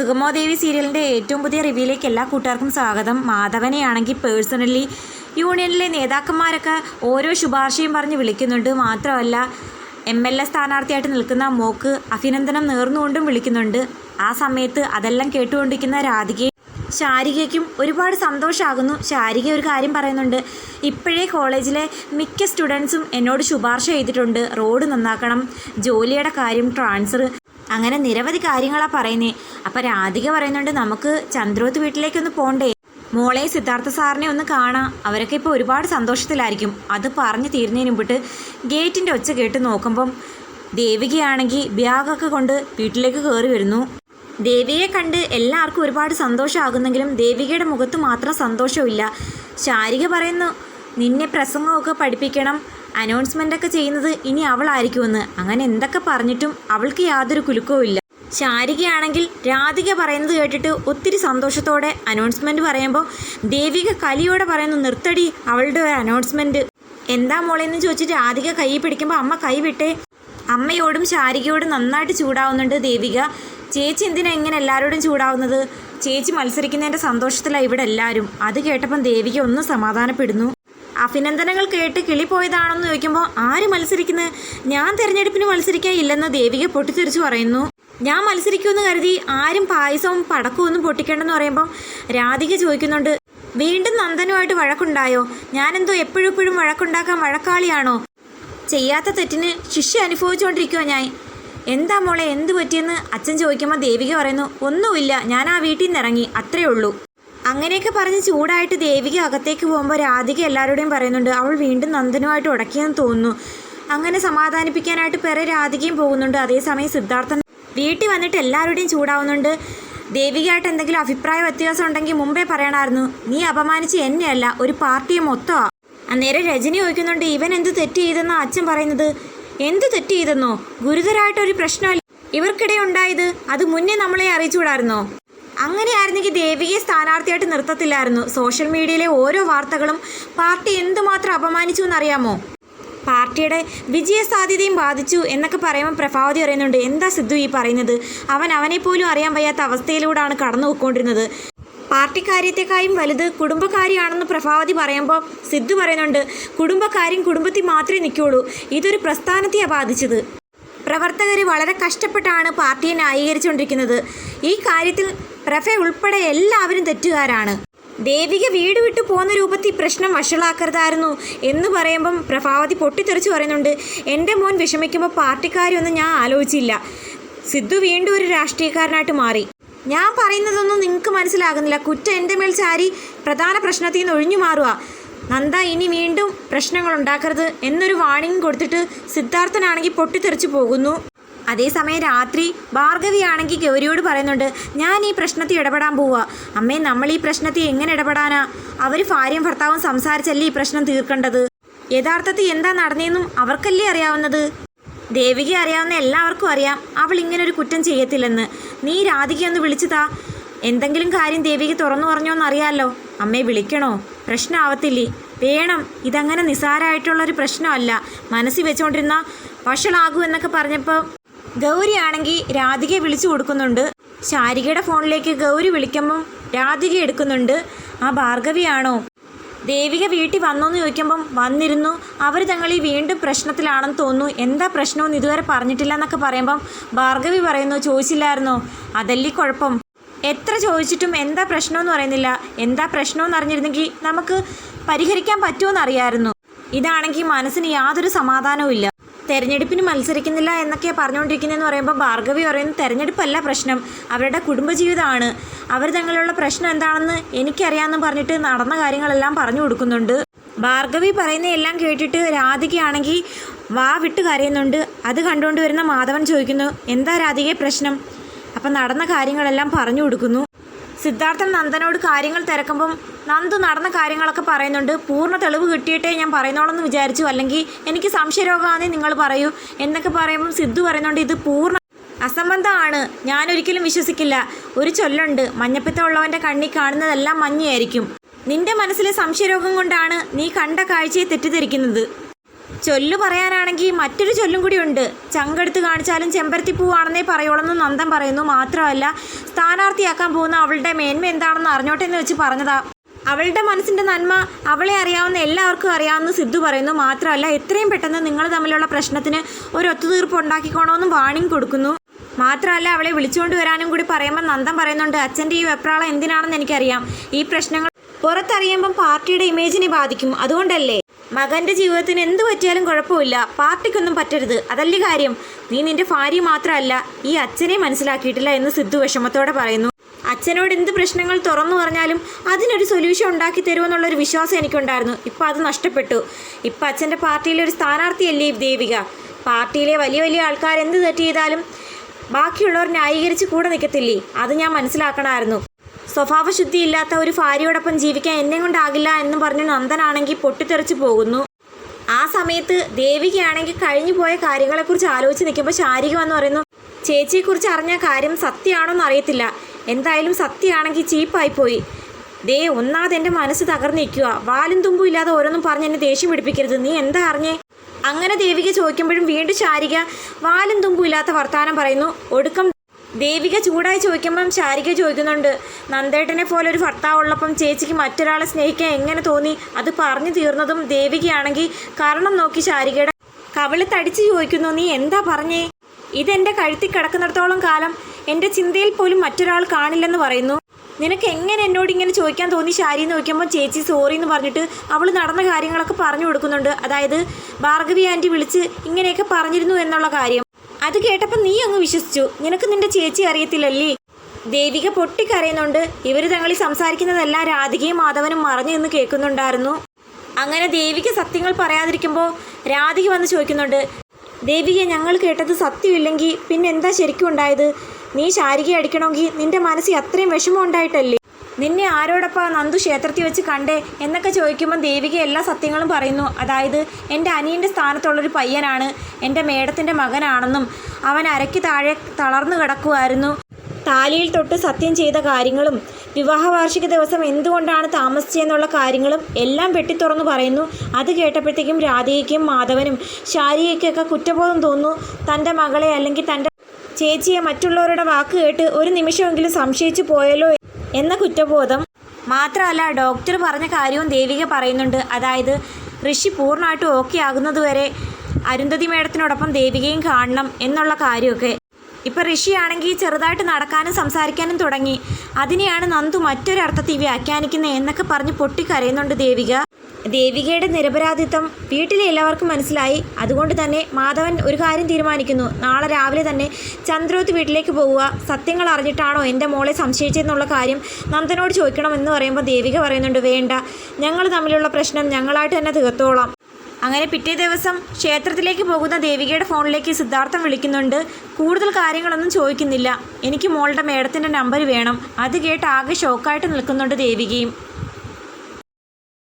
സുഗമോദേവി സീരിയലിന്റെ ഏറ്റവും പുതിയ റിവ്യൂയിലേക്ക് എല്ലാ കൂട്ടുകാർക്കും സ്വാഗതം. മാധവനെയാണെങ്കിൽ പേഴ്സണലി യൂണിയനിലെ നേതാക്കന്മാരൊക്കെ ഓരോ ശുപാർശയും പറഞ്ഞ് വിളിക്കുന്നുണ്ട്. മാത്രമല്ല എം എൽ എ സ്ഥാനാർത്ഥിയായിട്ട് നിൽക്കുന്ന മോക്ക് അഭിനന്ദനം നേർന്നുകൊണ്ടും വിളിക്കുന്നുണ്ട്. ആ സമയത്ത് അതെല്ലാം കേട്ടുകൊണ്ടിരിക്കുന്ന രാധികയെ ശാരികയ്ക്കും ഒരുപാട് സന്തോഷമാകുന്നു ശാരിക ഒരു കാര്യം പറയുന്നുണ്ട്. ഇപ്പോഴേ കോളേജിലെ മിക്ക സ്റ്റുഡൻസും എന്നോട് ശുപാർശ ചെയ്തിട്ടുണ്ട്. റോഡ് നന്നാക്കണം. ജോലിയുടെ കാര്യം ട്രാൻസ്ഫർ അങ്ങനെ നിരവധി കാര്യങ്ങളാണ് പറയുന്നത് അപ്പം രാധിക പറയുന്നുണ്ട് നമുക്ക് ചന്ദ്രോത്ത് വീട്ടിലേക്കൊന്ന് പോണ്ടേ. മോളെ സിദ്ധാർത്ഥ സാറിനെ ഒന്ന് കാണാം. അവരൊക്കെ ഇപ്പോൾ ഒരുപാട് സന്തോഷത്തിലായിരിക്കും. അത് പറഞ്ഞു തീരുന്നതിന് മുമ്പിട്ട് ഗേറ്റിന്റെ ഒച്ച കേട്ട് നോക്കുമ്പം ദേവികയാണെങ്കിൽ ബാഗൊക്കെ കൊണ്ട് വീട്ടിലേക്ക് കയറി വരുന്നു. ദേവിയെ കണ്ട് എല്ലാവർക്കും ഒരുപാട് സന്തോഷമാകുന്നെങ്കിലും ദേവികയുടെ മുഖത്ത് മാത്രം സന്തോഷമില്ല ശാരിക പറയുന്നു നിന്നെ പ്രസംഗമൊക്കെ പഠിപ്പിക്കണം. അനൗൺസ്മെന്റ് ഒക്കെ ചെയ്യുന്നത് ഇനി അവളായിരിക്കുമെന്ന്. അങ്ങനെ എന്തൊക്കെ പറഞ്ഞിട്ടും അവൾക്ക് യാതൊരു കുലുക്കവും ഇല്ല. ശാരികയാണെങ്കിൽ രാധിക പറയുന്നത് കേട്ടിട്ട് ഒത്തിരി സന്തോഷത്തോടെ അനൗൺസ്മെന്റ് പറയുമ്പോൾ ദേവിക കലിയോടെ പറയുന്നു നിർത്തടി അവളുടെ ഒരു അനൗൺസ്മെന്റ് എന്താ മോളെ? എന്ന് ചോദിച്ചിട്ട് രാധിക കൈ പിടിക്കുമ്പോൾ അമ്മ കൈ വിട്ടേ. അമ്മയോടും ശാരികയോടും നന്നായിട്ട് ചൂടാവുന്നുണ്ട് ദേവിക. ചേച്ചി എന്തിനാ ഇങ്ങനെ എല്ലാവരോടും ചൂടാവുന്നത്? ചേച്ചി മത്സരിക്കുന്നതിന്റെ സന്തോഷത്തിലാണ് ഇവിടെ എല്ലാവരും അത് കേട്ടപ്പം ദേവിക ഒന്ന് സമാധാനപ്പെടുന്നു. അഭിനന്ദനങ്ങൾ കേട്ട് കിളി പോയതാണെന്ന് ചോദിക്കുമ്പോൾ ആര് മത്സരിക്കുന്നത് ഞാൻ തിരഞ്ഞെടുപ്പിന് മത്സരിക്കാൻ ഇല്ലെന്ന് ദേവിക പൊട്ടിത്തെറിച്ച് പറയുന്നു. ഞാൻ മത്സരിക്കുമെന്ന് കരുതി ആരും പായസവും പടക്കവും ഒന്നും പൊട്ടിക്കേണ്ടെന്ന് പറയുമ്പോൾ രാധിക ചോദിക്കുന്നുണ്ട് വീണ്ടും നന്ദനുമായിട്ട് വഴക്കുണ്ടായോ? ഞാനെന്തോ എപ്പോഴും എപ്പോഴും വഴക്കുണ്ടാക്കാൻ വഴക്കാളിയാണോ? ചെയ്യാത്ത തെറ്റിന് ശിക്ഷ അനുഭവിച്ചുകൊണ്ടിരിക്കുമോ ഞാൻ. എന്താ മോളെ എന്ത് പറ്റിയെന്ന്? അച്ഛൻ ചോദിക്കുമ്പോൾ ദേവിക പറയുന്നു ഒന്നുമില്ല ഞാൻ ആ വീട്ടിൽ നിന്ന് ഇറങ്ങി അത്രേ ഉള്ളൂ. അങ്ങനെയൊക്കെ പറഞ്ഞ് ചൂടായിട്ട് ദേവിക അകത്തേക്ക് പോകുമ്പോൾ രാധിക എല്ലാവരോടും പറയുന്നുണ്ട് അവൾ വീണ്ടും നന്ദനുമായിട്ട് ഉടക്കിയെന്ന് തോന്നുന്നു. അങ്ങനെ സമാധാനിപ്പിക്കാനായിട്ട് പിറേ രാധികയും പോകുന്നുണ്ട്. അതേസമയം സിദ്ധാർത്ഥൻ വീട്ടിൽ വന്നിട്ട് എല്ലാവരുടെയും ചൂടാവുന്നുണ്ട്. ദേവികയായിട്ട് എന്തെങ്കിലും അഭിപ്രായ വ്യത്യാസം ഉണ്ടെങ്കിൽ മുമ്പേ പറയണമായിരുന്നു നീ അപമാനിച്ച് എന്നെയല്ല ഒരു പാർട്ടിയെ മൊത്തമാ. അന്നേരം രജനി ചോദിക്കുന്നുണ്ട് ഇവൻ എന്ത് തെറ്റ് ചെയ്തെന്നാ അച്ഛൻ പറയുന്നത്? എന്ത് തെറ്റ് ചെയ്തെന്നോ? ഗുരുതരമായിട്ടൊരു പ്രശ്നമല്ല. ഇവർക്കിടെ ഉണ്ടായത് അത് മുന്നേ നമ്മളെ അറിയിച്ചുകൂടായിരുന്നോ? അങ്ങനെയായിരുന്നെങ്കിൽ ദേവികയെ സ്ഥാനാർത്ഥിയായിട്ട് നിർത്തത്തില്ലായിരുന്നു. സോഷ്യൽ മീഡിയയിലെ ഓരോ വാർത്തകളും പാർട്ടി എന്തുമാത്രം അപമാനിച്ചു എന്നറിയാമോ? പാർട്ടിയുടെ വിജയ സാധ്യതയും ബാധിച്ചു എന്നൊക്കെ പറയുമ്പോൾ പ്രഭാവതി പറയുന്നുണ്ട് എന്താ സിദ്ധു ഈ പറയുന്നത്? അവൻ അവനെ പോലും അറിയാൻ വയ്യാത്ത അവസ്ഥയിലൂടെയാണ് കടന്നു പോയിക്കൊണ്ടിരുന്നത്. പാർട്ടി കാര്യത്തെക്കായും വലുത് കുടുംബകാര്യമാണെന്ന് പ്രഭാവതി പറയുമ്പോൾ സിദ്ധു പറയുന്നുണ്ട് കുടുംബക്കാര്യം കുടുംബത്തിൽ മാത്രമേ നിൽക്കുകയുള്ളൂ ഇതൊരു പ്രസ്ഥാനത്തെയാണ് ബാധിച്ചത്. പ്രവർത്തകർ വളരെ കഷ്ടപ്പെട്ടാണ് പാർട്ടിയെ ന്യായീകരിച്ചുകൊണ്ടിരിക്കുന്നത്. ഈ കാര്യത്തിൽ പ്രഫ ഉൾപ്പെടെ എല്ലാവരും തെറ്റുകാരാണ്. ദേവിക വീട് വിട്ടു പോകുന്ന രൂപത്തിൽ പ്രശ്നം വഷളാക്കരുതായിരുന്നു എന്ന് പറയുമ്പം പ്രഭാവതി പൊട്ടിത്തെറിച്ച് പറയുന്നുണ്ട് എന്റെ മോൻ വിഷമിക്കുമ്പോൾ പാർട്ടിക്കാരൊന്നും ഞാൻ ആലോചിച്ചില്ല. സിദ്ധു വീണ്ടും ഒരു രാഷ്ട്രീയക്കാരനായിട്ട് മാറി. ഞാൻ പറയുന്നതൊന്നും നിങ്ങൾക്ക് മനസ്സിലാകുന്നില്ല. കുറ്റം എന്റെ മേൽ ചാരി പ്രധാന പ്രശ്നത്തിൽ നിന്ന് ഒഴിഞ്ഞു മാറുക. നന്ദ ഇനി വീണ്ടും പ്രശ്നങ്ങൾ ഉണ്ടാക്കരുത് എന്നൊരു വാണിംഗ് കൊടുത്തിട്ട് സിദ്ധാർത്ഥനാണെങ്കിൽ പൊട്ടിത്തെറിച്ചു പോകുന്നു. അതേസമയം രാത്രി ഭാർഗവിയാണെങ്കിൽ ഗൗരിയോട് പറയുന്നുണ്ട് ഞാൻ ഈ പ്രശ്നത്തിൽ ഇടപെടാൻ പോവുക അമ്മേ നമ്മൾ ഈ പ്രശ്നത്തിൽ എങ്ങനെ ഇടപെടാനാ? അവർ ഭാര്യയും ഭർത്താവും സംസാരിച്ചല്ലേ ഈ പ്രശ്നം തീർക്കേണ്ടത്? യഥാർത്ഥത്തിൽ എന്താ നടന്നതെന്നും അവർക്കല്ലേ അറിയാവുന്നത്? ദേവിക അറിയാവുന്ന എല്ലാവർക്കും അറിയാം. അവൾ ഇങ്ങനെ ഒരു കുറ്റം ചെയ്യത്തില്ലെന്ന്. നീ രാധിക ഒന്ന് വിളിച്ചതാ എന്തെങ്കിലും കാര്യം ദേവിക തുറന്നു പറഞ്ഞോന്ന് അറിയാമല്ലോ അമ്മയെ വിളിക്കണോ? പ്രശ്നമാവത്തില്ലേ വേണം. ഇതങ്ങനെ നിസ്സാരമായിട്ടുള്ളൊരു പ്രശ്നമല്ല. മനസ്സിൽ വെച്ചുകൊണ്ടിരുന്ന വഷളാകൂ എന്നൊക്കെ പറഞ്ഞപ്പോൾ ഗൗരി ആണെങ്കിൽ രാധികയെ വിളിച്ചു കൊടുക്കുന്നുണ്ട്. ശാരികയുടെ ഫോണിലേക്ക് ഗൗരി വിളിക്കുമ്പം രാധിക എടുക്കുന്നുണ്ട്. ആ ഭാർഗവിയാണോ ദേവിക വീട്ടിൽ വന്നോന്ന് ചോദിക്കുമ്പം വന്നിരുന്നു. അവർ തങ്ങൾ ഈ വീണ്ടും പ്രശ്നത്തിലാണെന്ന് തോന്നുന്നു. എന്താ പ്രശ്നമെന്ന് ഇതുവരെ പറഞ്ഞിട്ടില്ല എന്നൊക്കെ പറയുമ്പം ഭാർഗവി പറയുന്നു ചോദിച്ചില്ലായിരുന്നോ? അതല്ലേ കുഴപ്പം. എത്ര ചോദിച്ചിട്ടും എന്താ പ്രശ്നമെന്ന് പറയുന്നില്ല. എന്താ പ്രശ്നമെന്ന് അറിഞ്ഞിരുന്നെങ്കിൽ നമുക്ക് പരിഹരിക്കാൻ പറ്റുമെന്ന് അറിയായിരുന്നു. ഇതാണെങ്കിൽ മനസ്സിന് യാതൊരു സമാധാനവും ഇല്ല. തെരഞ്ഞെടുപ്പിന് മത്സരിക്കുന്നില്ല എന്നൊക്കെ പറഞ്ഞുകൊണ്ടിരിക്കുന്നതെന്ന് പറയുമ്പോൾ ഭാർഗവി പറയുന്നത് തെരഞ്ഞെടുപ്പല്ല പ്രശ്നം. അവരുടെ കുടുംബജീവിതമാണ്. അവർ തങ്ങളുള്ള പ്രശ്നം എന്താണെന്ന് എനിക്കറിയാമെന്ന് പറഞ്ഞിട്ട് നടന്ന കാര്യങ്ങളെല്ലാം പറഞ്ഞു കൊടുക്കുന്നുണ്ട്. ഭാർഗവി പറയുന്ന എല്ലാം കേട്ടിട്ട് രാധികയാണെങ്കിൽ വാ വിട്ട് കരയുന്നുണ്ട്. അത് കണ്ടുകൊണ്ട് വരുന്ന മാധവൻ ചോദിക്കുന്നു എന്താ രാധികയെ പ്രശ്നം? അപ്പം നടന്ന കാര്യങ്ങളെല്ലാം പറഞ്ഞു കൊടുക്കുന്നു. സിദ്ധാർത്ഥൻ നന്ദനോട് കാര്യങ്ങൾ തിരക്കുമ്പം നന്ദു നടന്ന കാര്യങ്ങളൊക്കെ പറയുന്നുണ്ട്. പൂർണ തെളിവ് കിട്ടിയിട്ടേ ഞാൻ പറയുന്നോളെന്ന് വിചാരിച്ചു. അല്ലെങ്കിൽ എനിക്ക് സംശയരോഗമാണെന്ന് നിങ്ങൾ പറയൂ. എന്നൊക്കെ പറയുമ്പം സിദ്ധു പറയുന്നുണ്ട് ഇത് പൂർണ അസംബന്ധമാണ്. ഞാനൊരിക്കലും വിശ്വസിക്കില്ല. ഒരു ചൊല്ലുണ്ട് മഞ്ഞപ്പിത്തമുള്ളവന്റെ കണ്ണി കാണുന്നതെല്ലാം മഞ്ഞയായിരിക്കും. നിന്റെ മനസ്സിലെ സംശയരോഗം കൊണ്ടാണ് നീ കണ്ട കാഴ്ചയെ തെറ്റിദ്ധരിക്കുന്നത്. ചൊല്ലു പറയാനാണെങ്കിൽ മറ്റൊരു ചൊല്ലും കൂടി ഉണ്ട്. ചങ്കെടുത്ത് കാണിച്ചാലും ചെമ്പരത്തി പൂവാണെന്നേ പറയുള്ളൂ നന്ദൻ പറയുന്നു. മാത്രമല്ല സ്ഥാനാർത്ഥിയാക്കാൻ പോകുന്ന അവളുടെ മേന്മ എന്താണെന്ന് അറിഞ്ഞോട്ടെ എന്ന് വെച്ച് പറഞ്ഞതാ. അവളുടെ മനസ്സിന്റെ നന്മ അവളെ അറിയാവുന്ന എല്ലാവർക്കും അറിയാവുന്ന സിദ്ധു പറയുന്നു മാത്രമല്ല എത്രയും പെട്ടെന്ന് നിങ്ങൾ തമ്മിലുള്ള പ്രശ്നത്തിന് ഒരു ഒത്തുതീർപ്പ് ഉണ്ടാക്കിക്കോണമെന്നും വാണിംഗ് കൊടുക്കുന്നു. മാത്രമല്ല അവളെ വിളിച്ചുകൊണ്ട് വരാനും കൂടി പറയുമ്പോൾ നന്ദം പറയുന്നുണ്ട് അച്ഛന്റെ ഈ വെപ്രാളം എന്തിനാണെന്ന് എനിക്കറിയാം. ഈ പ്രശ്നങ്ങൾ പുറത്തറിയുമ്പം പാർട്ടിയുടെ ഇമേജിനെ ബാധിക്കും. അതുകൊണ്ടല്ലേ? മകന്റെ ജീവിതത്തിന് എന്ത് പറ്റിയാലും കുഴപ്പമില്ല. പാർട്ടിക്കൊന്നും പറ്റരുത്. അതല്ലേ കാര്യം? നീ നിന്റെ ഭാര്യ മാത്രമല്ല ഈ അച്ഛനെ മനസ്സിലാക്കിയിട്ടില്ല എന്ന് സിദ്ധു വിഷമത്തോടെ പറയുന്നു. അച്ഛനോട് എന്ത് പ്രശ്നങ്ങൾ തുറന്നു പറഞ്ഞാലും അതിനൊരു സൊല്യൂഷൻ ഉണ്ടാക്കി തരുമെന്നുള്ളൊരു വിശ്വാസം എനിക്കുണ്ടായിരുന്നു. ഇപ്പം അത് നഷ്ടപ്പെട്ടു. ഇപ്പം അച്ഛന്റെ പാർട്ടിയിലെ ഒരു സ്ഥാനാർത്ഥിയല്ലേ ദേവിക? പാർട്ടിയിലെ വലിയ വലിയ ആൾക്കാർ എന്ത് തെറ്റ് ചെയ്താലും ബാക്കിയുള്ളവർ ന്യായീകരിച്ച് കൂടെ നിൽക്കത്തില്ലേ അത് ഞാൻ മനസ്സിലാക്കണമായിരുന്നു. സ്വഭാവശുദ്ധി ഇല്ലാത്ത ഒരു ഭാര്യയോടൊപ്പം ജീവിക്കാൻ എന്നെ കൊണ്ടാകില്ല എന്ന് പറഞ്ഞ് നന്ദനാണെങ്കിൽ പൊട്ടിത്തെറിച്ച് പോകുന്നു. ആ സമയത്ത് ദേവികയാണെങ്കിൽ കഴിഞ്ഞു പോയ കാര്യങ്ങളെക്കുറിച്ച് ആലോചിച്ച് നിൽക്കുമ്പോൾ ശാരിക വന്ന് പറയുന്നു ചേച്ചിയെക്കുറിച്ച് അറിഞ്ഞ കാര്യം സത്യമാണോ അറിയത്തില്ല. എന്തായാലും സത്യമാണെങ്കിൽ ചീപ്പായി പോയി ദേ ഒന്നാമത് എന്റെ മനസ്സ് തകർന്നിരിക്കുക വാലും തുമ്പും ഇല്ലാതെ ഓരോന്നും പറഞ്ഞ് എന്നെ ദേഷ്യം പിടിപ്പിക്കരുത്. നീ എന്താ അറിഞ്ഞേ? അങ്ങനെ ദേവിക ചോദിക്കുമ്പോഴും വീണ്ടും ശാരിക വാലും തുമ്പും ഇല്ലാത്ത വർത്താനം പറയുന്നു. ഒടുക്കം ദേവിക ചൂടായി ചോദിക്കുമ്പം ശാരിക ചോദിക്കുന്നുണ്ട്. നന്ദേട്ടനെ പോലെ ഒരു ഭർത്താവ് ഉള്ളപ്പം ചേച്ചിക്ക് മറ്റൊരാളെ സ്നേഹിക്കാൻ എങ്ങനെ തോന്നി? അത് പറഞ്ഞു തീർന്നതും ദേവികയാണെങ്കിൽ കാരണം നോക്കി ശാരികയുടെ കവിൾ തടിച്ച് ചോദിക്കുന്നു. നീ എന്താ പറഞ്ഞേ? ഇതെന്റെ കഴുത്തി കിടക്കുന്നിടത്തോളം കാലം എന്റെ ചിന്തയിൽ പോലും മറ്റൊരാൾ കാണില്ലെന്ന് പറയുന്നു. നിനക്ക് എങ്ങനെ എന്നോട് ഇങ്ങനെ ചോദിക്കാൻ തോന്നി ശാരി എന്ന് ചോദിക്കുമ്പോൾ ചേച്ചി സോറി എന്ന് പറഞ്ഞിട്ട് അവൾ നടന്ന കാര്യങ്ങളൊക്കെ പറഞ്ഞു കൊടുക്കുന്നുണ്ട്. അതായത് ഭാർഗവി ആന്റി വിളിച്ച് ഇങ്ങനെയൊക്കെ പറഞ്ഞിരുന്നു എന്നുള്ള കാര്യം. അത് കേട്ടപ്പോൾ നീ അങ്ങ് വിശ്വസിച്ചു. നിനക്ക് നിന്റെ ചേച്ചി അറിയത്തില്ലല്ലേ? ദേവിക പൊട്ടിക്കരയുന്നുണ്ട്. ഇവർ തങ്ങളിൽ സംസാരിക്കുന്നതെല്ലാം രാധികയും മാധവനും മറഞ്ഞു എന്ന് കേൾക്കുന്നുണ്ടായിരുന്നു. അങ്ങനെ ദേവിക്ക് സത്യങ്ങൾ പറയാതിരിക്കുമ്പോൾ രാധിക വന്ന് ചോദിക്കുന്നുണ്ട് ദേവിക ഞങ്ങൾ കേട്ടത് സത്യമില്ലെങ്കിൽ പിന്നെ എന്താ ശരിക്കും ഉണ്ടായത്? നീ ശാരിക അടിക്കണമെങ്കിൽ നിന്റെ മനസ്സിൽ അത്രയും വിഷമം ഉണ്ടായിട്ടല്ലേ? നിന്നെ ആരോടൊപ്പം നന്ദു ക്ഷേത്രത്തിൽ വെച്ച് കണ്ടേ എന്നൊക്കെ ചോദിക്കുമ്പോൾ ദേവിക എല്ലാ സത്യങ്ങളും പറയുന്നു. അതായത് എന്റെ അനിയന്റെ സ്ഥാനത്തുള്ളൊരു പയ്യനാണ് എന്റെ മേടത്തിന്റെ മകനാണെന്നും അവൻ അരയ്ക്ക് താഴെ തളർന്നു കിടക്കുമായിരുന്നു താലിയിൽ തൊട്ട് സത്യം ചെയ്ത കാര്യങ്ങളും വിവാഹ വാർഷിക ദിവസം എന്തുകൊണ്ടാണ് താമസിച്ചതെന്നുള്ള കാര്യങ്ങളും എല്ലാം വെട്ടിത്തുറന്നു പറയുന്നു. അത് കേട്ടപ്പോഴത്തേക്കും രാധികയ്ക്കും മാധവനും ശാരികയ്ക്കൊക്കെ കുറ്റബോധം തോന്നുന്നു. തന്റെ മകളെ അല്ലെങ്കിൽ തന്റെ ചേച്ചിയെ മറ്റുള്ളവരുടെ വാക്ക് കേട്ട് ഒരു നിമിഷമെങ്കിലും സംശയിച്ചു പോയല്ലോ എന്ന കുറ്റബോധം മാത്രമല്ല ഡോക്ടർ പറഞ്ഞ കാര്യവും ദേവിക പറയുന്നുണ്ട്. അതായത് ഋഷി പൂർണമായിട്ടും ഓക്കെ ആകുന്നതുവരെ അരുന്ധതി മേഡത്തിനോടൊപ്പം ദേവികയും കാണണം എന്നുള്ള കാര്യമൊക്കെ ഇപ്പം ഋഷിയാണെങ്കിൽ ചെറുതായിട്ട് നടക്കാനും സംസാരിക്കാനും തുടങ്ങി. അതിനെയാണ് നന്ദു മറ്റൊരർത്ഥത്തിൽ വ്യാഖ്യാനിക്കുന്നത് എന്നൊക്കെ പറഞ്ഞ് പൊട്ടിക്കരയുന്നുണ്ട് ദേവിക. ദേവികയുടെ നിരപരാധിത്വം വീട്ടിലെ എല്ലാവർക്കും മനസ്സിലായി. അതുകൊണ്ട് തന്നെ മാധവൻ ഒരു കാര്യം തീരുമാനിക്കുന്നു. നാളെ രാവിലെ തന്നെ ചന്ദ്രോത്ത് വീട്ടിലേക്ക് പോവുക. സത്യങ്ങൾ അറിഞ്ഞിട്ടാണോ എന്റെ മോളെ സംശയിച്ചതെന്നുള്ള കാര്യം നന്ദനോട് ചോദിക്കണം എന്ന് പറയുമ്പോൾ ദേവിക പറയുന്നുണ്ട് വേണ്ട. ഞങ്ങൾ തമ്മിലുള്ള പ്രശ്നം ഞങ്ങളായിട്ട് തന്നെ തീർത്തോളാം. അങ്ങനെ പിറ്റേ ദിവസം ക്ഷേത്രത്തിലേക്ക് പോകുന്ന ദേവികയുടെ ഫോണിലേക്ക് സിദ്ധാർത്ഥം വിളിക്കുന്നുണ്ട്. കൂടുതൽ കാര്യങ്ങളൊന്നും ചോദിക്കുന്നില്ല. എനിക്ക് മോളുടെ മേഡത്തിന്റെ നമ്പർ വേണം. അത് കേട്ട് ആകെ ഷോക്കായിട്ട് നിൽക്കുന്നുണ്ട് ദേവികയും.